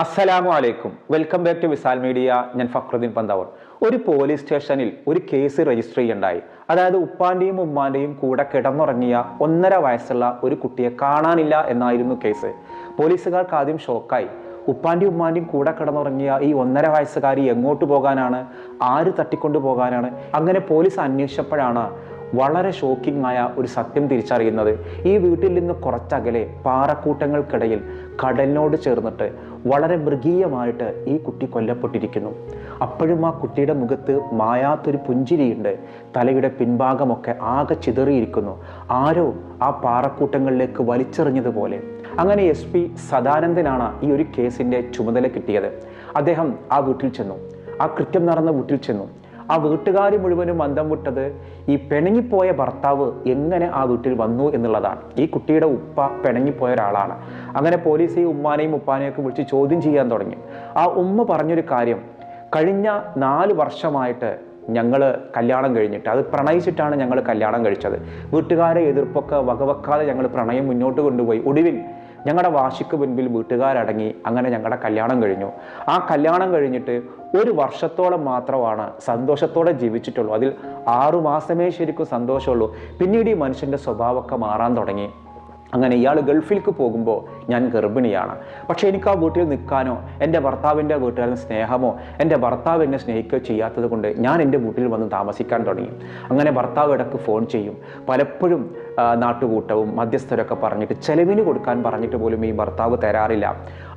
അസ്സലാമു അലൈക്കും. Welcome back to Visal media ഞാൻ ഫക്രുദ്ദീൻ പന്താവൂർ. ഒരു പോലീസ് സ്റ്റേഷനിൽ ഒരു കേസ് രജിസ്റ്റർ ചെയ്യണ്ടായി. അതായത് ഉപ്പാന്റെയും ഉമ്മാന്റെയും കൂടെ കിടന്നുറങ്ങിയ ഒന്നര വയസ്സുള്ള ഒരു കുട്ടിയെ കാണാനില്ല എന്നായിരുന്നു കേസ്. പോലീസുകാർക്ക് ആദ്യം ഷോക്കായി. ഉപ്പാന്റെയും ഉമ്മാന്റെയും കൂടെ കിടന്നുറങ്ങിയ ഈ ഒന്നര വയസ്സുകാരി എങ്ങോട്ട് പോകാനാണ്? ആര് തട്ടിക്കൊണ്ടു പോകാനാണ് അങ്ങനെ പോലീസ് അന്വേഷിച്ചപ്പോഴാണ് വളരെ ഷോക്കിംഗ് ആയ ഒരു സത്യം തിരിച്ചറിയുന്നത് ഈ വീട്ടിൽ നിന്ന് കുറച്ചകലെ പാറക്കൂട്ടങ്ങൾക്കിടയിൽ കടലിനോട് ചേർന്നിട്ട് വളരെ മൃഗീയമായിട്ട് ഈ കുട്ടി കൊല്ലപ്പെട്ടിരിക്കുന്നു. അപ്പോഴും ആ കുട്ടിയുടെ മുഖത്ത് മായാത്തൊരു പുഞ്ചിരിയുണ്ട്. തലയുടെ പിൻഭാഗമൊക്കെ ആകെ ചിതറിയിരിക്കുന്നു. ആരോ ആ പാറക്കൂട്ടങ്ങളിലേക്ക് വലിച്ചെറിഞ്ഞതുപോലെ. അങ്ങനെ എസ് പി സദാനന്ദനാണ് ഈ ഒരു കേസിന്റെ ചുമതല കിട്ടിയത്. അദ്ദേഹം ആ വീട്ടിൽ ചെന്നു. ആ കൃത്യം നടന്ന വീട്ടിൽ ചെന്നു. ആ വീട്ടുകാർ മുഴുവനും അന്തം വിട്ടത് ഈ പിണങ്ങിപ്പോയ ഭർത്താവ് എങ്ങനെ ആ വീട്ടിൽ വന്നു എന്നുള്ളതാണ്. ഈ കുട്ടിയുടെ ഉപ്പ പിണങ്ങിപ്പോയ ഒരാളാണ്. അങ്ങനെ പോലീസ് ഈ ഉമ്മാനെയും ഉപ്പാനെയും ഒക്കെ വിളിച്ച് ചോദ്യം ചെയ്യാൻ തുടങ്ങി. ആ ഉമ്മ പറഞ്ഞൊരു കാര്യം കഴിഞ്ഞ നാല് വർഷമായിട്ട് ഞങ്ങൾ കല്യാണം കഴിഞ്ഞിട്ട് അത് പ്രണയിച്ചിട്ടാണ് ഞങ്ങൾ കല്യാണം കഴിച്ചത്. വീട്ടുകാരെ എതിർപ്പൊക്കെ വകവെക്കാതെ ഞങ്ങൾ പ്രണയം മുന്നോട്ട് കൊണ്ടുപോയി. ഒടുവിൽ ഞങ്ങളുടെ വാശിക്ക് മുൻപിൽ വീട്ടുകാരടങ്ങി അങ്ങനെ ഞങ്ങളുടെ കല്യാണം കഴിഞ്ഞു. ആ കല്യാണം കഴിഞ്ഞിട്ട് ഒരു വർഷത്തോളം മാത്രമാണ് സന്തോഷത്തോടെ ജീവിച്ചിട്ടുള്ളൂ. അതിൽ ആറു മാസമേ ശരിക്കും സന്തോഷമുള്ളൂ. പിന്നീട് ഈ മനുഷ്യന്റെ സ്വഭാവമൊക്കെ മാറാൻ തുടങ്ങി. അങ്ങനെ ഇയാൾ ഗൾഫിലേക്ക് പോകുമ്പോൾ ഞാൻ ഗർഭിണിയാണ്. പക്ഷേ എനിക്ക് ആ വീട്ടിൽ നിൽക്കാനോ എന്റെ ഭർത്താവിന്റെ വീട്ടുകാരൻ സ്നേഹമോ എന്റെ ഭർത്താവ് എന്നെ സ്നേഹിക്കുകയോ ചെയ്യാത്തത് കൊണ്ട് ഞാൻ എന്റെ വീട്ടിൽ വന്ന് താമസിക്കാൻ തുടങ്ങി. അങ്ങനെ ഭർത്താവ് ഇടയ്ക്ക് ഫോൺ ചെയ്യും. പലപ്പോഴും നാട്ടുകൂട്ടവും മധ്യസ്ഥരൊക്കെ പറഞ്ഞിട്ട് ചെലവിന് കൊടുക്കാൻ പറഞ്ഞിട്ട് പോലും ഈ ഭർത്താവ് തരാറില്ല.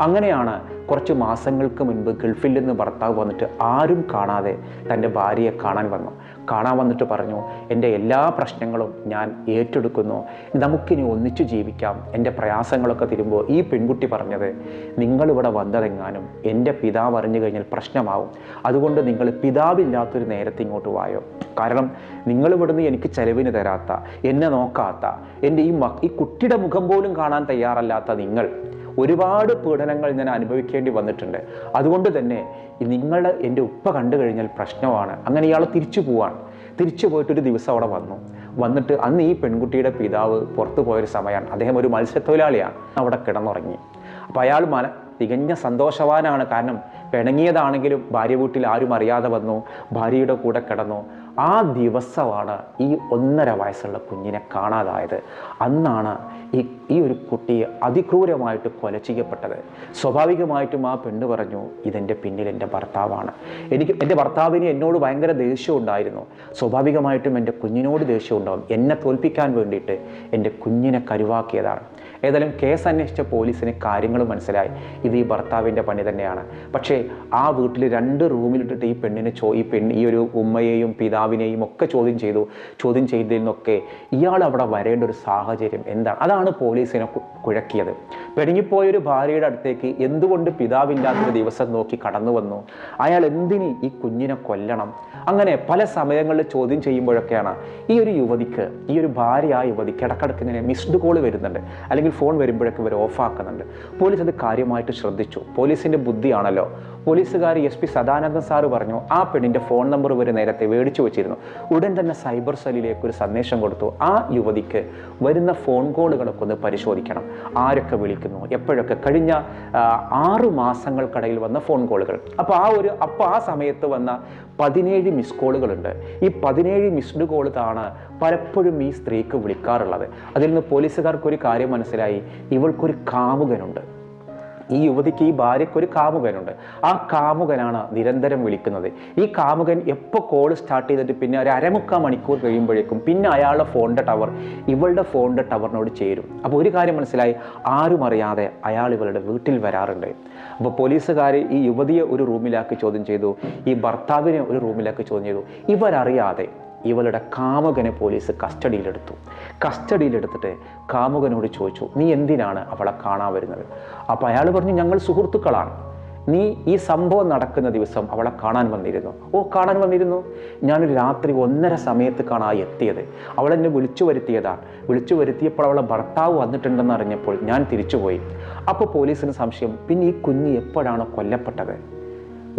അങ്ങനെയാണ് കുറച്ച് മാസങ്ങൾക്ക് മുൻപ് ഗൾഫിൽ നിന്ന് ഭർത്താവ് വന്നിട്ട് ആരും കാണാതെ തന്റെ ഭാര്യയെ കാണാൻ വന്നു. കാണാൻ വന്നിട്ട് പറഞ്ഞു എന്റെ എല്ലാ പ്രശ്നങ്ങളും ഞാൻ ഏറ്റെടുക്കുന്നു. നമുക്കിനി ഒന്നിച്ചു ജീവിക്കാം. എന്റെ പ്രയാസങ്ങളൊക്കെ തരുമ്പോൾ ഈ പെൺകുട്ടി പറഞ്ഞത് നിങ്ങളിവിടെ വന്നതെങ്ങാനും എന്റെ പിതാവ് അറിഞ്ഞു കഴിഞ്ഞാൽ പ്രശ്നമാവും. അതുകൊണ്ട് നിങ്ങൾ പിതാവില്ലാത്തൊരു നേരത്തെ ഇങ്ങോട്ട് വായോ? കാരണം നിങ്ങൾ ഇവിടുന്ന് എനിക്ക് ചെലവിന് തരാത്ത എന്നെ നോക്കാത്ത എന്റെ ഈ ഈ കുട്ടിയുടെ മുഖം പോലും കാണാൻ തയ്യാറല്ലാത്ത നിങ്ങൾ ഒരുപാട് പീഡനങ്ങൾ ഞാൻ അനുഭവിക്കേണ്ടി വന്നിട്ടുണ്ട്. അതുകൊണ്ട് തന്നെ ഈ നിങ്ങളുടെ എന്റെ ഉപ്പ കണ്ടു കഴിഞ്ഞാൽ പ്രശ്നമാണ്. അങ്ങനെ ഇയാൾ തിരിച്ചു പോവാണ്. തിരിച്ചു പോയിട്ട് ഒരു ദിവസം അവിടെ വന്നു. വന്നിട്ട് അന്ന് ഈ പെൺകുട്ടിയുടെ പിതാവ് പുറത്തു പോയൊരു സമയമാണ്. അദ്ദേഹം ഒരു മത്സ്യത്തൊഴിലാളിയാണ്. അവിടെ കിടന്നുറങ്ങി. അപ്പോൾ അയാൾ മന തികഞ്ഞ സന്തോഷവാനാണ്. കാരണം പിണങ്ങിയതാണെങ്കിലും ഭാര്യ വീട്ടിൽ ആരും അറിയാതെ വന്നു. ഭാര്യയുടെ കൂടെ കിടന്നു. ആ ദിവസമാണ് ഈ ഒന്നര വയസ്സുള്ള കുഞ്ഞിനെ കാണാതായത്. അന്നാണ് ഈ ഈ ഒരു കുട്ടിയെ അതിക്രൂരമായിട്ട് കൊല ചെയ്യപ്പെട്ടത്. സ്വാഭാവികമായിട്ടും ആ പെണ്ണ് പറഞ്ഞു ഇതെന്റെ പിന്നിൽ എന്റെ ഭർത്താവാണ്. എനിക്ക് എന്റെ ഭർത്താവിന് എന്നോട് ഭയങ്കര ദേഷ്യം ഉണ്ടായിരുന്നു. സ്വാഭാവികമായിട്ടും എന്റെ കുഞ്ഞിനോട് ദേഷ്യം ഉണ്ടാവും. എന്നെ തോൽപ്പിക്കാൻ വേണ്ടിയിട്ട് എന്റെ കുഞ്ഞിനെ കരുവാക്കിയതാണ്. ഏതായാലും കേസ് അന്വേഷിച്ച പോലീസിന് കാര്യങ്ങൾ മനസ്സിലായി. ഇത് ഈ ഭർത്താവിന്റെ പണി തന്നെയാണ്. പക്ഷേ ആ വീട്ടിൽ രണ്ട് റൂമിലിട്ടിട്ട് ഈ പെണ്ണിനെ ചോ ഈ പെണ് ഈ ഒരു ഉമ്മയെയും പിതാവിനെയും ഒക്കെ ചോദ്യം ചെയ്തു. ചോദ്യം ചെയ്തതിൽ നിന്നൊക്കെ ഇയാൾ അവിടെ വരേണ്ട ഒരു സാഹചര്യം എന്താണ്? അതാണ് പോലീസിനെ കുഴക്കിയത്. പെടുങ്ങിപ്പോയൊരു ഭാര്യയുടെ അടുത്തേക്ക് എന്തുകൊണ്ട് പിതാവില്ലാത്തൊരു ദിവസം നോക്കി കടന്നു വന്നു? അയാൾ എന്തിന് ഈ കുഞ്ഞിനെ കൊല്ലണം? അങ്ങനെ പല സമയങ്ങളിൽ ചോദ്യം ചെയ്യുമ്പോഴൊക്കെയാണ് ഈ ഒരു യുവതിക്ക് ഈ ഒരു ഭാര്യ ആ യുവതിക്ക് ഇടക്കിടക്ക് ഇങ്ങനെ മിസ്ഡ് കോൾ വരുന്നുണ്ട്. അല്ലെങ്കിൽ ഫോൺ വരുമ്പോഴൊക്കെ ഇവർ ഓഫാക്കുന്നുണ്ട് പോലീസ് അത് കാര്യമായിട്ട് ശ്രദ്ധിച്ചു. പോലീസിന്റെ ബുദ്ധിയാണല്ലോ. പോലീസുകാർ എസ് പി സദാനന്ദൻ സാറ് പറഞ്ഞു ആ പെണ്ണിന്റെ ഫോൺ നമ്പർ വരെ നേരത്തെ മേടിച്ചു വെച്ചിരുന്നു. ഉടൻ തന്നെ സൈബർ സെല്ലിലേക്ക് ഒരു സന്ദേശം കൊടുത്തു. ആ യുവതിക്ക് വരുന്ന ഫോൺ കോളുകളൊക്കെ ഒന്ന് പരിശോധിക്കണം. ആരൊക്കെ വിളിക്കുന്നു? എപ്പോഴൊക്കെ? കഴിഞ്ഞ ആറ് മാസങ്ങൾക്കിടയിൽ വന്ന ഫോൺ കോളുകൾ. അപ്പോൾ ആ ഒരു അപ്പോൾ ആ സമയത്ത് വന്ന പതിനേഴ് മിസ് കോളുകളുണ്ട്. ഈ പതിനേഴ് മിസ്ഡ് കോൾ താണ് പലപ്പോഴും ഈ സ്ത്രീക്ക് വിളിക്കാറുള്ളത്. അതിൽ നിന്ന് പോലീസുകാർക്കൊരു കാര്യം മനസ്സിലായി. ഇവൾക്കൊരു കാമുകനുണ്ട്. ഈ യുവതിക്ക് ഈ ഭാര്യയ്ക്ക് ഒരു കാമുകനുണ്ട്. ആ കാമുകനാണ് നിരന്തരം വിളിക്കുന്നത്. ഈ കാമുകൻ എപ്പോൾ കോൾ സ്റ്റാർട്ട് ചെയ്തിട്ട് പിന്നെ ഒരു അരമുക്കാൽ മണിക്കൂർ കഴിയുമ്പോഴേക്കും പിന്നെ അയാളുടെ ഫോണിന്റെ ടവർ ഇവളുടെ ഫോണിന്റെ ടവറിനോട് ചേരും. അപ്പോൾ ഒരു കാര്യം മനസ്സിലായി ആരും അറിയാതെ അയാൾ ഇവളുടെ വീട്ടിൽ വരാറുണ്ട്. അപ്പോൾ പോലീസുകാർ ഈ യുവതിയെ ഒരു റൂമിലാക്കി ചോദ്യം ചെയ്തു ഈ ഭർത്താവിനെ ഒരു റൂമിലാക്കി ചോദ്യം ചെയ്തു. ഇവരറിയാതെ ഇവളുടെ കാമുകനെ പോലീസ് കസ്റ്റഡിയിലെടുത്തു. കസ്റ്റഡിയിലെടുത്തിട്ട് കാമുകനോട് ചോദിച്ചു നീ എന്തിനാണ് അവളെ കാണാൻ വരുന്നത്? അപ്പോൾ അയാൾ പറഞ്ഞു ഞങ്ങൾ സുഹൃത്തുക്കളാണ്. നീ ഈ സംഭവം നടക്കുന്ന ദിവസം അവളെ കാണാൻ വന്നിരുന്നു. ഓ കാണാൻ വന്നിരുന്നു? ഞാനൊരു രാത്രി ഒന്നര സമയത്ത് കാണാൻ എത്തിയത്. അവളെന്നെ വിളിച്ചു വരുത്തിയതാണ് വിളിച്ചു വരുത്തിയപ്പോൾ അവളെ ഭർത്താവ് വന്നിട്ടുണ്ടെന്ന് അറിഞ്ഞപ്പോൾ ഞാൻ തിരിച്ചുപോയി. അപ്പോൾ പോലീസിന് സംശയം പിന്നെ ഈ കുഞ്ഞ് എപ്പോഴാണോ കൊല്ലപ്പെട്ടത്?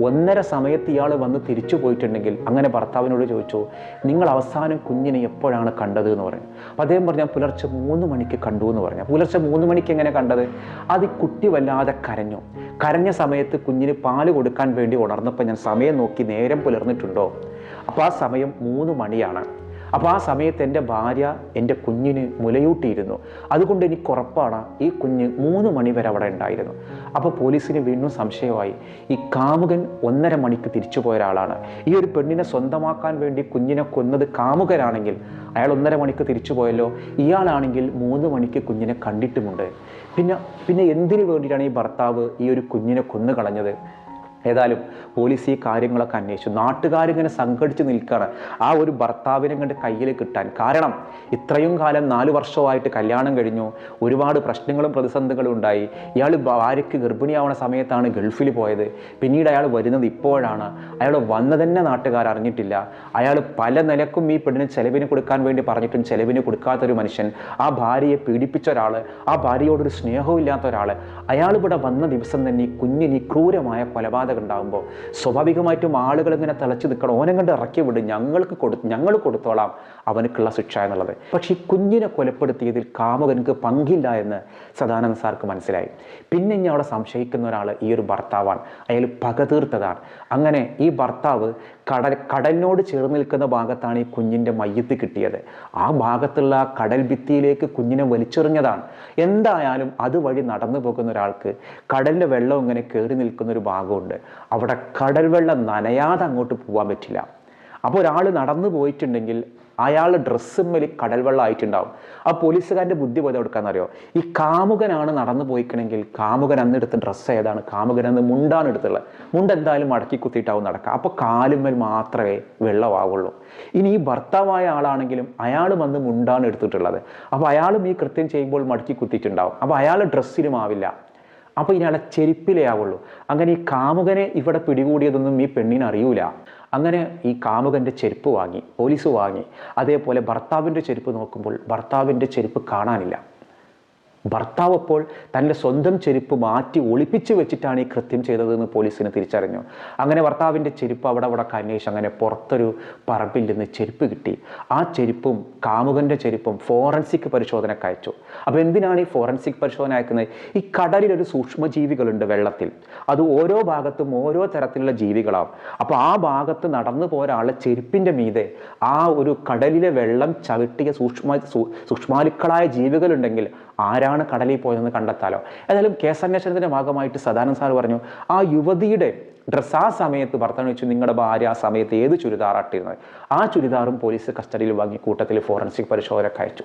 ഒന്നര സമയത്ത് ഇയാൾ വന്ന് തിരിച്ചു പോയിട്ടുണ്ടെങ്കിൽ അങ്ങനെ ഭർത്താവിനോട് ചോദിച്ചു നിങ്ങൾ അവസാനം കുഞ്ഞിനെ എപ്പോഴാണ് കണ്ടത്? എന്ന് പറഞ്ഞു. അപ്പോൾ അദ്ദേഹം പറഞ്ഞു "ഞാൻ പുലർച്ചെ മൂന്ന് മണിക്ക് കണ്ടു എന്ന് പറഞ്ഞു. പുലർച്ചെ മൂന്ന് മണിക്ക് എങ്ങനെ കണ്ടത്? അത് കുട്ടി വല്ലാതെ കരഞ്ഞു. കരഞ്ഞ സമയത്ത് കുഞ്ഞിന് പാൽ കൊടുക്കാൻ വേണ്ടി ഉണർന്നപ്പോൾ ഞാൻ സമയം നോക്കി നേരം പുലർന്നിട്ടുണ്ടോ? അപ്പോൾ ആ സമയം മൂന്ന് മണിയാണ്. അപ്പോൾ ആ സമയത്ത് എന്റെ ഭാര്യ എന്റെ കുഞ്ഞിന് മുലയൂട്ടിയിരുന്നു. അതുകൊണ്ട് എനിക്ക് ഉറപ്പാണ് ഈ കുഞ്ഞ് മൂന്ന് മണി വരെ അവിടെ ഉണ്ടായിരുന്നു. അപ്പോൾ പോലീസിന് വീണ്ടും സംശയമായി. ഈ കാമുകൻ ഒന്നര മണിക്ക് തിരിച്ചു പോയ ഒരാളാണ്. ഈ ഒരു പെണ്ണിനെ സ്വന്തമാക്കാൻ വേണ്ടി കുഞ്ഞിനെ കൊന്നത് കാമുകരാണെങ്കിൽ അയാൾ ഒന്നര മണിക്ക് തിരിച്ചു പോയല്ലോ. ഇയാളാണെങ്കിൽ മൂന്ന് മണിക്ക് കുഞ്ഞിനെ കണ്ടിട്ടുമുണ്ട്. പിന്നെ പിന്നെ എന്തിനു വേണ്ടിയിട്ടാണ് ഈ ഭർത്താവ് ഈ ഒരു കുഞ്ഞിനെ കൊന്നു കളഞ്ഞത് ഏതായാലും പോലീസ് ഈ കാര്യങ്ങളൊക്കെ അന്വേഷിച്ചു. നാട്ടുകാരിങ്ങനെ സംഘടിച്ച് നിൽക്കുകയാണ്. ആ ഒരു ഭർത്താവിനെ കണ്ട് കയ്യിൽ കിട്ടാൻ. കാരണം ഇത്രയും കാലം നാല് വർഷമായിട്ട് കല്യാണം കഴിഞ്ഞു. ഒരുപാട് പ്രശ്നങ്ങളും പ്രതിസന്ധികളും ഉണ്ടായി. ഇയാൾ ഭാര്യയ്ക്ക് ഗർഭിണിയാവുന്ന സമയത്താണ് ഗൾഫിൽ പോയത്. പിന്നീട് അയാൾ വരുന്നത് ഇപ്പോഴാണ്. അയാൾ വന്നതന്നെ നാട്ടുകാർ അറിഞ്ഞിട്ടില്ല. അയാൾ പല നിലക്കും ഈ പെണ്ണിന് ചെലവിന് കൊടുക്കാൻ വേണ്ടി പറഞ്ഞിട്ടും ചെലവിന് കൊടുക്കാത്തൊരു മനുഷ്യൻ. ആ ഭാര്യയെ പീഡിപ്പിച്ച ഒരാൾ ആ ഭാര്യയോടൊരു സ്നേഹവും ഇല്ലാത്ത ഒരാൾ അയാൾ ഇവിടെ വന്ന ദിവസം തന്നെ കുഞ്ഞിന് ക്രൂരമായ കൊലപാതകം ഉണ്ടാകുമ്പോൾ സ്വാഭാവികമായിട്ടും ആളുകൾ ഇങ്ങനെ തിളച്ചു നിൽക്കണം. ഓനെ കണ്ട് ഇറക്കി വിടും. ഞങ്ങൾക്ക് കൊടു ഞങ്ങൾ കൊടുത്തോളാം അവനക്കുള്ള ശിക്ഷ എന്നുള്ളത്. പക്ഷേ ഈ കുഞ്ഞിനെ കൊലപ്പെടുത്തിയതിൽ കാമുകനക്ക് പങ്കില്ല എന്ന് സദാനന്ദ സാർക്ക് മനസ്സിലായി. പിന്നെ ഇനി അവിടെ സംശയിക്കുന്ന ഒരാൾ ഈ ഒരു ഭർത്താവാണ്. അയാൾ പകതീർത്തതാണ്. അങ്ങനെ ഈ ഭർത്താവ് കടൽ കടലിനോട് ചേർന്ന് നിൽക്കുന്ന ഭാഗത്താണ് ഈ കുഞ്ഞിന്റെ മയ്യത്ത് കിട്ടിയത്. ആ ഭാഗത്തുള്ള കടൽ ഭിത്തിയിലേക്ക് കുഞ്ഞിനെ വലിച്ചെറിഞ്ഞതാണ്. എന്തായാലും അതുവഴി നടന്നു പോകുന്ന ഒരാൾക്ക് കടലിന്റെ വെള്ളം ഇങ്ങനെ കയറി നിൽക്കുന്ന ഒരു ഭാഗമുണ്ട്. അവിടെ കടൽ വെള്ളം നനയാതെ അങ്ങോട്ട് പോകാൻ പറ്റില്ല. അപ്പോൾ ഒരാൾ നടന്നു പോയിട്ടുണ്ടെങ്കിൽ അയാൾ ഡ്രസ്സുമ്മൽ കടൽ വെള്ളം ആ പോലീസുകാരന്റെ ബുദ്ധി പോയത് കൊടുക്കാന്നറിയോ ഈ കാമുകനാണ് നടന്നു പോയിക്കണമെങ്കിൽ കാമുകൻ അന്നെടുത്ത ഡ്രസ്സ് ഏതാണ്? കാമുകൻ അന്ന് മുണ്ടാണ് എടുത്തുള്ളത് മുണ്ട് എന്തായാലും മടക്കി കുത്തിയിട്ടാവും നടക്കുക അപ്പോൾ കാലുമ്മൽ മാത്രമേ വെള്ളമാവുള്ളൂ. ഇനി ഈ ഭർത്താവായ ആളാണെങ്കിലും അയാൾ വന്ന് മുണ്ടാണ് എടുത്തിട്ടുള്ളത്. അപ്പോൾ അയാളും ഈ കൃത്യം ചെയ്യുമ്പോൾ മടക്കി കുത്തിയിട്ടുണ്ടാവും. അപ്പോൾ അയാൾ ഡ്രസ്സിലും ആവില്ല. അപ്പോൾ അയാളെ ചെരുപ്പിലേ ആവുള്ളൂ. അങ്ങനെ ഈ കാമുകനെ ഇവിടെ പിടികൂടിയതൊന്നും ഈ പെണ്ണിന് അറിയൂല. അങ്ങനെ ഈ കാമുകന്റെ ചെരുപ്പ് വാങ്ങി പോലീസ് വാങ്ങി. അതേപോലെ ഭർത്താവിന്റെ ചെരുപ്പ് നോക്കുമ്പോൾ ഭർത്താവിന്റെ ചെരുപ്പ് കാണാനില്ല. ഭർത്താവ് അപ്പോൾ തന്റെ സ്വന്തം ചെരുപ്പ് മാറ്റി ഒളിപ്പിച്ച് വെച്ചിട്ടാണ് ഈ കൃത്യം ചെയ്തതെന്ന് പോലീസിന് തിരിച്ചറിഞ്ഞു. അങ്ങനെ ഭർത്താവിന്റെ ചെരുപ്പ് അവിടെ അവിടെ അന്വേഷിച്ച് അങ്ങനെ പുറത്തൊരു പറമ്പിൽ നിന്ന് ചെരുപ്പ് കിട്ടി. ആ ചെരുപ്പും കാമുകന്റെ ചെരുപ്പും ഫോറൻസിക് പരിശോധനയ്ക്ക് അയച്ചു. അപ്പോൾ എന്തിനാണ് ഈ ഫോറൻസിക് പരിശോധന അയക്കുന്നത്? ഈ കടലിൽ ഒരു സൂക്ഷ്മജീവികളുണ്ട് വെള്ളത്തിൽ. അത് ഓരോ ഭാഗത്തും ഓരോ തരത്തിലുള്ള ജീവികളാവും. അപ്പോൾ ആ ഭാഗത്ത് നടന്നു പോയ ഒരാളെ ചെരുപ്പിന്റെ മീതെ ആ ഒരു കടലിലെ വെള്ളം ചവിട്ടിയ സൂക്ഷ്മ സൂക്ഷ്മാലുക്കളായ ജീവികളുണ്ടെങ്കിൽ ആരാണ് കടലിൽ പോയതെന്ന് കണ്ടെത്താലോ? ഏതായാലും കേസന്വേഷണത്തിന്റെ ഭാഗമായിട്ട് സദാനന്ദ സാർ പറഞ്ഞു ആ യുവതിയുടെ ഡ്രസ്സ് ആ സമയത്ത് ഭർത്താവ് വെച്ചു നിങ്ങളുടെ ഭാര്യ ആ സമയത്ത് ഏത് ചുരിദാറാട്ടിരുന്നത് ആ ചുരിദാറും പോലീസ് കസ്റ്റഡിയിൽ വാങ്ങി കൂട്ടത്തിൽ ഫോറൻസിക് പരിശോധനയ്ക്ക് അയച്ചു.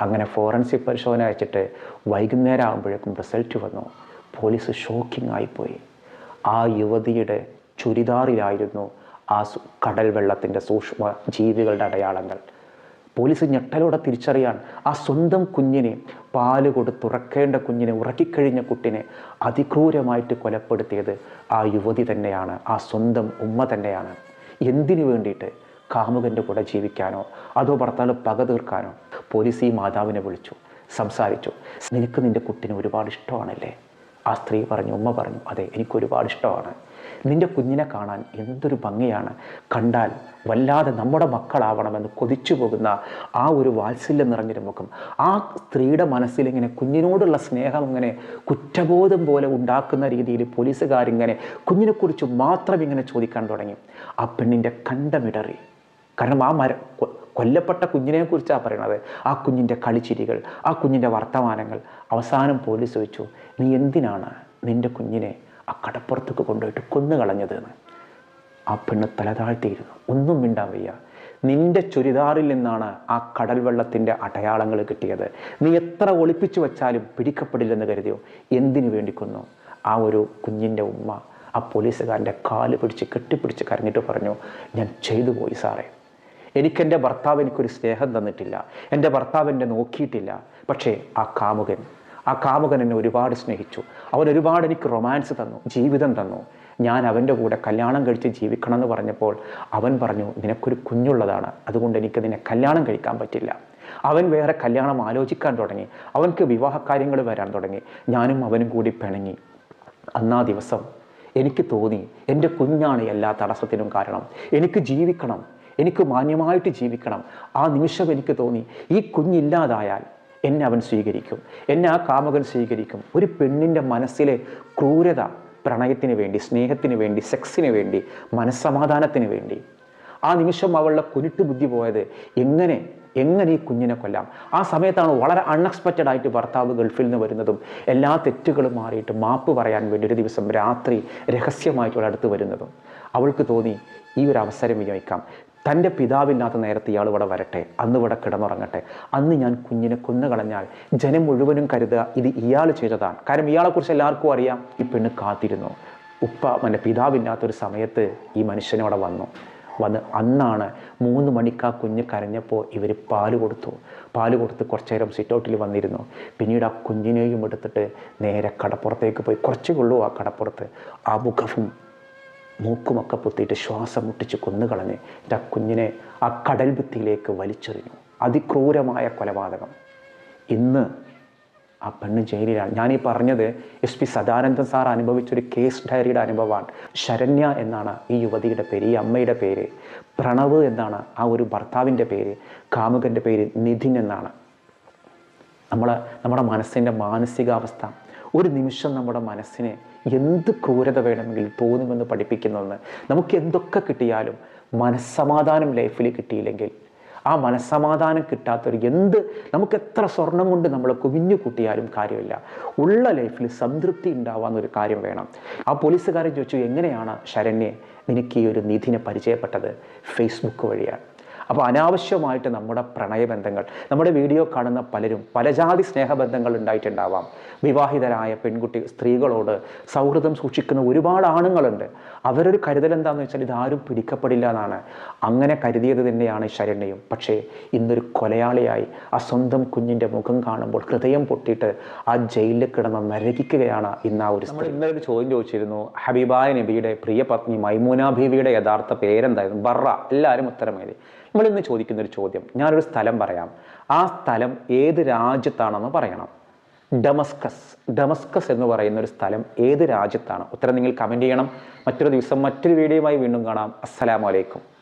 അങ്ങനെ ഫോറൻസിക് പരിശോധന അയച്ചിട്ട് വൈകുന്നേരം ആകുമ്പോഴേക്കും റിസൾട്ട് വന്നു. പോലീസ് ഷോക്കിംഗ് ആയിപ്പോയി. ആ യുവതിയുടെ ചുരിദാറിലായിരുന്നു ആ കടൽ വെള്ളത്തിന്റെ സൂക്ഷ്മ ജീവികളുടെ അടയാളങ്ങൾ. പോലീസ് ഞെട്ടലോടെ തിരിച്ചറിയാൻ ആ സ്വന്തം കുഞ്ഞിനെ പാൽ കൊടുത്തുറക്കേണ്ട കുഞ്ഞിനെ ഉറക്കിക്കഴിഞ്ഞ കുട്ടിനെ അതിക്രൂരമായിട്ട് കൊലപ്പെടുത്തിയത് ആ യുവതി തന്നെയാണ്. ആ സ്വന്തം ഉമ്മ തന്നെയാണ്. എന്തിനു വേണ്ടിയിട്ട് കാമുകന്റെ കൂടെ ജീവിക്കാനോ അതോ ഭർത്താവ് പക തീർക്കാനോ പോലീസ് ഈ മാതാവിനെ വിളിച്ചു സംസാരിച്ചു. നിനക്ക് നിന്റെ കുട്ടിനെ ഒരുപാട് ഇഷ്ടമാണല്ലേ? ആ സ്ത്രീ പറഞ്ഞു ഉമ്മ പറഞ്ഞു അതെ എനിക്കൊരുപാട് ഇഷ്ടമാണ്. നിന്റെ കുഞ്ഞിനെ കാണാൻ എന്തൊരു ഭംഗിയാണ്. കണ്ടാൽ വല്ലാതെ നമ്മുടെ മക്കളാവണമെന്ന് കൊതിച്ചു പോകുന്ന ആ ഒരു വാത്സല്യം നിറഞ്ഞൊരു മുഖം. ആ സ്ത്രീയുടെ മനസ്സിൽ ഇങ്ങനെ കുഞ്ഞിനോടുള്ള സ്നേഹം ഇങ്ങനെ കുറ്റബോധം പോലെ ഉണ്ടാക്കുന്ന രീതിയിൽ പോലീസുകാരിങ്ങനെ കുഞ്ഞിനെക്കുറിച്ച് മാത്രം ഇങ്ങനെ ചോദിക്കാൻ തുടങ്ങി. ആ പെണ്ണിന്റെ കണ്ടമിടറി. കാരണം ആ മര കൊല്ലപ്പെട്ട കുഞ്ഞിനെ കുറിച്ചാണ് പറയണത്? ആ കുഞ്ഞിന്റെ കളിച്ചിരികൾ ആ കുഞ്ഞിന്റെ വർത്തമാനങ്ങൾ. അവസാനം പോലീസ് ചോദിച്ചു നീ എന്തിനാണ് നിന്റെ കുഞ്ഞിനെ ആ കടപ്പുറത്തേക്ക് കൊണ്ടുപോയിട്ട് കൊന്നു കളഞ്ഞതെന്ന്? ആ പെണ്ണ് തല താഴ്ത്തിയിരുന്നു. ഒന്നും മിണ്ടാൻ വയ്യ. നിന്റെ ചുരിദാറിൽ നിന്നാണ് ആ കടൽ വെള്ളത്തിന്റെ അടയാളങ്ങൾ കിട്ടിയത്. നീ എത്ര ഒളിപ്പിച്ചു വെച്ചാലും പിടിക്കപ്പെടില്ലെന്ന് കരുതിയോ? എന്തിനു വേണ്ടി കൊന്നു? ആ ഒരു കുഞ്ഞിന്റെ ഉമ്മ ആ പോലീസുകാരന്റെ കാൽ പിടിച്ച് കെട്ടിപ്പിടിച്ച് കരഞ്ഞിട്ട് പറഞ്ഞു ഞാൻ ചെയ്തു പോയി സാറേ. എനിക്കെന്റെ ഭർത്താവ് എനിക്കൊരു സ്നേഹം തന്നിട്ടില്ല. എന്റെ ഭർത്താവ് എന്നെ നോക്കിയിട്ടില്ല. പക്ഷേ ആ കാമുകൻ ആ കാമുകൻ എന്നെ ഒരുപാട് സ്നേഹിച്ചു. അവൻ ഒരുപാട് എനിക്ക് റൊമാൻസ് തന്നു ജീവിതം തന്നു. ഞാൻ അവന്റെ കൂടെ കല്യാണം കഴിച്ച് ജീവിക്കണം എന്ന് പറഞ്ഞപ്പോൾ അവൻ പറഞ്ഞു നിനക്കൊരു കുഞ്ഞുള്ളതാണ്. അതുകൊണ്ട് എനിക്ക് നിന്നെ കല്യാണം കഴിക്കാൻ പറ്റില്ല. അവൻ വേറെ കല്യാണം ആലോചിക്കാൻ തുടങ്ങി. അവൻക്ക് വിവാഹ കാര്യങ്ങൾ വരാൻ തുടങ്ങി. ഞാനും അവനും കൂടി പിണങ്ങി. അന്നാ ദിവസം എനിക്ക് തോന്നി എന്റെ കുഞ്ഞാണ് എല്ലാ തടസ്സത്തിനും കാരണം. എനിക്ക് ജീവിക്കണം. എനിക്ക് മാന്യമായിട്ട് ജീവിക്കണം. ആ നിമിഷം എനിക്ക് തോന്നി ഈ കുഞ്ഞില്ലാതായാൽ എന്നെ അവൻ സ്വീകരിക്കും. എന്നെ ആ കാമകൻ സ്വീകരിക്കും. ഒരു പെണ്ണിന്റെ മനസ്സിലെ ക്രൂരത പ്രണയത്തിന് വേണ്ടി സ്നേഹത്തിന് വേണ്ടി സെക്സിന് വേണ്ടി മനസ്സമാധാനത്തിന് വേണ്ടി. ആ നിമിഷം അവളുടെ കുരുട്ട് ബുദ്ധി പോയത് എങ്ങനെ എങ്ങനെ ഈ കുഞ്ഞിനെ കൊല്ലാം? ആ സമയത്താണ് വളരെ അൺഎക്സ്പെക്റ്റഡ് ആയിട്ട് ഭർത്താവ് ഗൾഫിൽ നിന്ന് വരുന്നതും എല്ലാ തെറ്റുകളും മാറിയിട്ട് മാപ്പ് പറയാൻ വേണ്ടി ഒരു ദിവസം രാത്രി രഹസ്യമായിട്ട് അവളടുത്ത് വരുന്നതും. അവൾക്ക് തോന്നി ഈ ഒരു അവസരം വിനിയോഗിക്കാം. തന്റെ പിതാവില്ലാത്ത നേരത്തെ ഇയാൾ ഇവിടെ വരട്ടെ അന്ന് ഇവിടെ കിടന്നുറങ്ങട്ടെ. അന്ന് ഞാൻ കുഞ്ഞിനെ കൊന്നു കളഞ്ഞാൽ ജനം മുഴുവനും കരുതുക ഇത് ഇയാൾ ചെയ്തതാണ്. കാരണം ഇയാളെക്കുറിച്ച് എല്ലാവർക്കും അറിയാം ഈ പെണ്ണ് കാത്തിരുന്നു. ഉപ്പ മറ്റേ പിതാവില്ലാത്തൊരു സമയത്ത് ഈ മനുഷ്യനവിടെ വന്നു. വന്ന് അന്നാണ് മൂന്ന് മണിക്ക് ആ കുഞ്ഞ് കരഞ്ഞപ്പോൾ ഇവർ പാൽ കൊടുത്തു. പാൽ കൊടുത്ത് കുറച്ച് നേരം സിറ്റൗട്ടിൽ വന്നിരുന്നു. പിന്നീട് ആ കുഞ്ഞിനെയും എടുത്തിട്ട് നേരെ കടപ്പുറത്തേക്ക് പോയി. കുറച്ച് കൊള്ളു ആ കടപ്പുറത്ത്. ആ മുഖവും മൂക്കുമൊക്കെ പൊത്തിയിട്ട് ശ്വാസം മുട്ടിച്ച് കൊന്നുകളഞ്ഞ് എന്റെ ആ കുഞ്ഞിനെ ആ കടൽ ഭിത്തിയിലേക്ക് വലിച്ചെറിഞ്ഞു. അതിക്രൂരമായ കൊലപാതകം. ഇന്ന് ആ പെണ്ണ് ജയിലിലാണ് ഞാനീ പറഞ്ഞത് എസ് പി സദാനന്ദൻ സാർ അനുഭവിച്ചൊരു കേസ് ഡയറിയുടെ അനുഭവമാണ്. ശരണ്യ എന്നാണ് ഈ യുവതിയുടെ പേര് ഈ അമ്മയുടെ പേര്. പ്രണവ് എന്നാണ് ആ ഒരു ഭർത്താവിന്റെ പേര് കാമുകന്റെ പേര് നിധിൻ എന്നാണ്. നമ്മൾ നമ്മുടെ മനസ്സിന്റെ മാനസികാവസ്ഥ ഒരു നിമിഷം നമ്മുടെ മനസ്സിനെ എന്ത് ക്രൂരത വേണമെങ്കിലും തോന്നുമെന്ന് പഠിപ്പിക്കുന്നതെന്ന് നമുക്ക് എന്തൊക്കെ കിട്ടിയാലും മനസ്സമാധാനം ലൈഫിൽ കിട്ടിയില്ലെങ്കിൽ ആ മനസ്സമാധാനം കിട്ടാത്തൊരു എന്ത് നമുക്ക് എത്ര സ്വർണം കൊണ്ട് നമ്മൾ കുവിഞ്ഞു കൂട്ടിയാലും കാര്യമില്ല. ഉള്ള ലൈഫിൽ സംതൃപ്തി ഉണ്ടാവാന്നൊരു കാര്യം വേണം. ആ പോലീസുകാരൻ ചോദിച്ചു എങ്ങനെയാണ് ശരണ്യെ നിനക്ക് ഈ ഒരു നിധിനെ പരിചയപ്പെട്ടത്? ഫേസ്ബുക്ക് വഴിയാണ്. അപ്പോൾ അനാവശ്യമായിട്ട് നമ്മുടെ പ്രണയബന്ധങ്ങൾ നമ്മുടെ വീഡിയോ കാണുന്ന പലരും പലജാതി സ്നേഹബന്ധങ്ങൾ ഉണ്ടായിട്ടുണ്ടാവാം. വിവാഹിതരായ പെൺകുട്ടി സ്ത്രീകളോട് സൗഹൃദം സൂക്ഷിക്കുന്ന ഒരുപാട് ആണുങ്ങളുണ്ട്. അവരൊരു കരുതൽ എന്താണെന്ന് വെച്ചാൽ ഇതാരും പിടിക്കപ്പെടില്ല എന്നാണ്. അങ്ങനെ കരുതിയത് തന്നെയാണ് ശരണ്യയും. പക്ഷേ ഇന്നൊരു കൊലയാളിയായി ആ സ്വന്തം കുഞ്ഞിന്റെ മുഖം കാണുമ്പോൾ ഹൃദയം പൊട്ടിയിട്ട് ആ ജയിലിൽ കിടന്ന് നരകിക്കുകയാണ് ഇന്ന് ആ ഒരു നമ്മൾ ഇന്നലെ ഒരു ചോദ്യം ചോദിച്ചിരുന്നു. ഹബീബായ നബിയുടെ പ്രിയ പത്നി മൈമൂന ബീവിയുടെ യഥാർത്ഥ പേരെന്തായിരുന്നു? ബറ എല്ലാവരും ഉത്തരം എഴുതി നമ്മൾ ഇന്ന് ചോദിക്കുന്ന ഒരു ചോദ്യം. ഞാനൊരു സ്ഥലം പറയാം. ആ സ്ഥലം ഏത് രാജ്യത്താണെന്ന് പറയണം. ഡമസ്കസ്. ഡമസ്കസ് എന്ന് പറയുന്ന ഒരു സ്ഥലം ഏത് രാജ്യത്താണ്? ഉത്തരം നിങ്ങൾ കമന്റ് ചെയ്യണം. മറ്റൊരു ദിവസം മറ്റൊരു വീഡിയോയുമായി വീണ്ടും കാണാം. അസ്സലാമലൈക്കും